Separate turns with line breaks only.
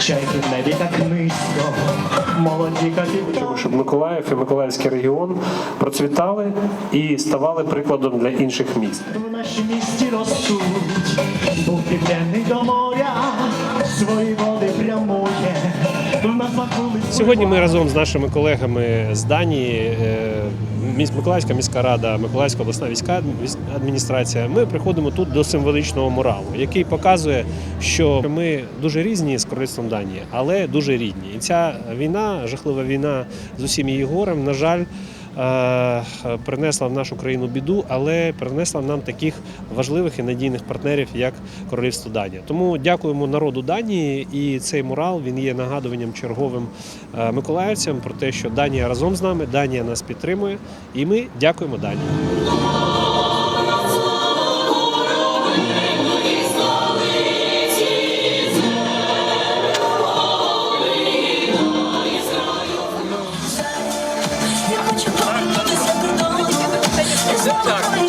чайки в небі так низько, молоді капітани.
щоб Миколаїв і Миколаївський регіон процвітали і ставали прикладом для інших міст.
В нашій місті ростуть, був південний до моря, свої води
Сьогодні ми разом з нашими колегами з Данії, е, Миколаївська міська рада, Миколаївська обласна війська адміністрація. Ми приходимо тут до символічного муралу, який показує, що ми дуже різні з королівством Данії, але дуже рідні. І ця війна, жахлива війна з усім її горем, на жаль. Е, Принесла в нашу країну біду, але принесла нам таких важливих і надійних партнерів, як Королівство Данія. Тому дякуємо народу Данії, і цей мурал він є нагадуванням черговим е, миколаївцям про те, що Данія разом з нами, Данія нас підтримує, і ми дякуємо Данії.
Isn't that